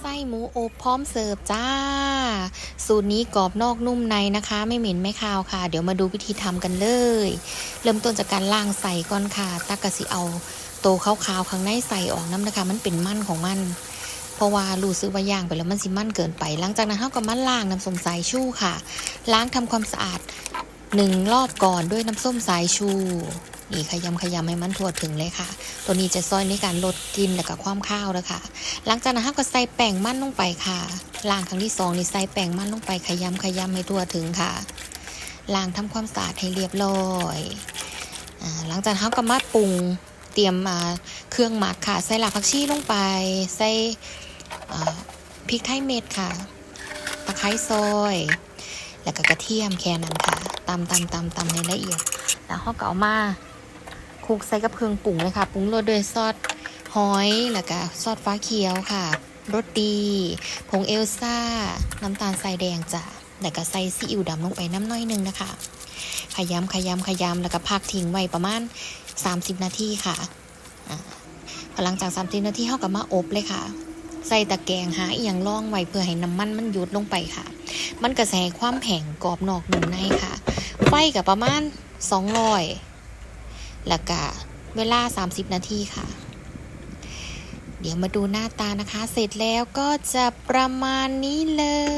ไส้หมูอบพร้อมเสิร์ฟจ้า สูตรนี้กรอบนอกนุ่มในนะคะ ไม่เหม็นไม่คาวค่ะ เดี๋ยวมาดูวิธีทำกันเลย เริ่มต้นจากการล่างใส่ก่อนค่ะตักกะสิเอาโตขาวๆข้างในใส่ออกน้ำนะคะ มันเป็นมันของมัน เพราะว่ารู้สึกว่าย่างไปแล้วมันสิมันเกินไป หลังจากนั้นเราก็มาล้างน้ำส้มสายชูค่ะ ล้างทำความสะอาดหนึ่งรอบก่อนด้วยน้ำส้มสายชู นี่ขยำขยำให้มันทั่วถึงเลยค่ะ ตัวนี้จะซอยในการลดกลินและกับความข้าวแล้วค่ะ หลังจากนั้นก็ใส่แป้งมันลงไปค่ะล้างครั้งที่สองนี่ใส่แป้งมันลงไปขยำขยำให้ทั่วถึงค่ะล้างทำความสะอาดให้เรียบร้อยอหลังจากนั้นก็มาปรุงเตรียมมาเครื่องหมักค่ะ ใส่หลักผักชีลงไป ใส่พริกไทยเม็ดค่ะ ตะไคร้ซอย แล้วก็กระเทียมแค่นั้นค่ะตำตำตำตำในละเอียด แล้วเราก็เอามา คลุกใส่กับเครื่องปรุงเลยค่ะปรุงรสด้วยซอสหอยแล้วก็ซอสฟ้าเขียวค่ะรสดีผงเอลซ่า น้ำตาลทรายแดงจ้ะแล้วก็ใส่ซีอิ๊วดำลงไปน้ำน้อยนึงนะคะ ขยำขยำขยำแล้วก็พักทิ้งไว้ประมาณ 30 นาทีค่ะพอหลังจาก 30 นาทีเขาก็มาอบเลยค่ะ ใส่ตะแกรงหาอียงร่องไว้เพื่อให้น้ำมันมันหยุดลงไปค่ะ มันกระแสความแข็งกรอบนอกนุ่มในค่ะ ไฟกับประมาณ 200 แล้วก็เวลา 30 นาทีค่ะ เดี๋ยวมาดูหน้าตานะคะ เสร็จแล้วก็จะประมาณนี้เลย